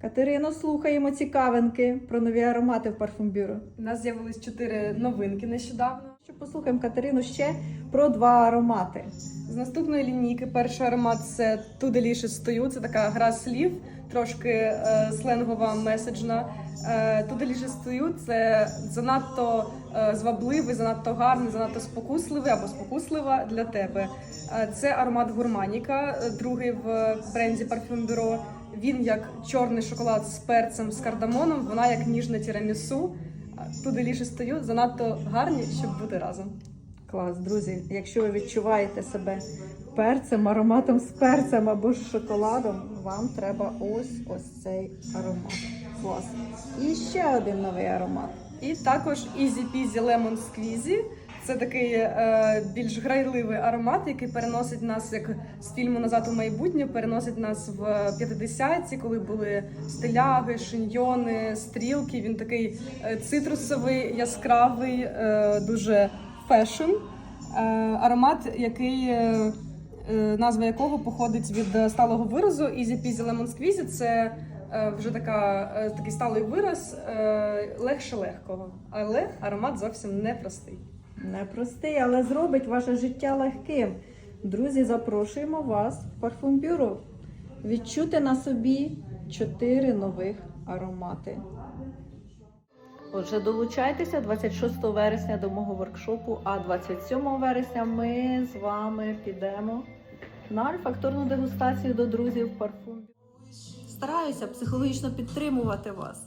Катерино, слухаємо цікавинки про нові аромати в парфумбюро. У нас з'явились чотири новинки нещодавно. Що послухаємо Катерину ще про два аромати. З наступної лінійки перший аромат це Too Delicious You. Це така гра слів, трошки е, сленгова, меседжна. Е, Too Delicious To – це занадто е, звабливий, занадто гарний, занадто спокусливий або спокуслива для тебе. Е, це аромат гурманіка, е, другий в бренді Parfum Bureau. Він як чорний шоколад з перцем, з кардамоном, вона як ніжне тірамісу. Е, Delicious To You занадто гарні, щоб бути разом. Клас, друзі. Якщо ви відчуваєте себе перцем, ароматом з перцем або з шоколадом, вам треба ось ось цей аромат. Клас. І ще один новий аромат. І також Easy Peasy Lemon Squeezy. Це такий е, більш грайливий аромат, який переносить нас, як з фільму Назад у майбутнє, переносить нас в 50-ті, коли були стиляги, шиньйони, стрілки. Він такий е, цитрусовий, яскравий, е, дуже фешн. Е, аромат, який е, е, назва якого походить від сталого виразу Easy Peasy Lemon Squeezy. Це е, вже така, такий сталий вираз легше легкого, але аромат зовсім непростий. Непростий, але зробить ваше життя легким. Друзі, запрошуємо вас в парфумбюро. Відчути на собі чотири нових аромати. Отже, долучайтеся 26 вересня до мого воркшопу, а 27 вересня ми з вами підемо на альфакторну дегустацію до друзів парфум. Стараюся психологічно підтримувати вас.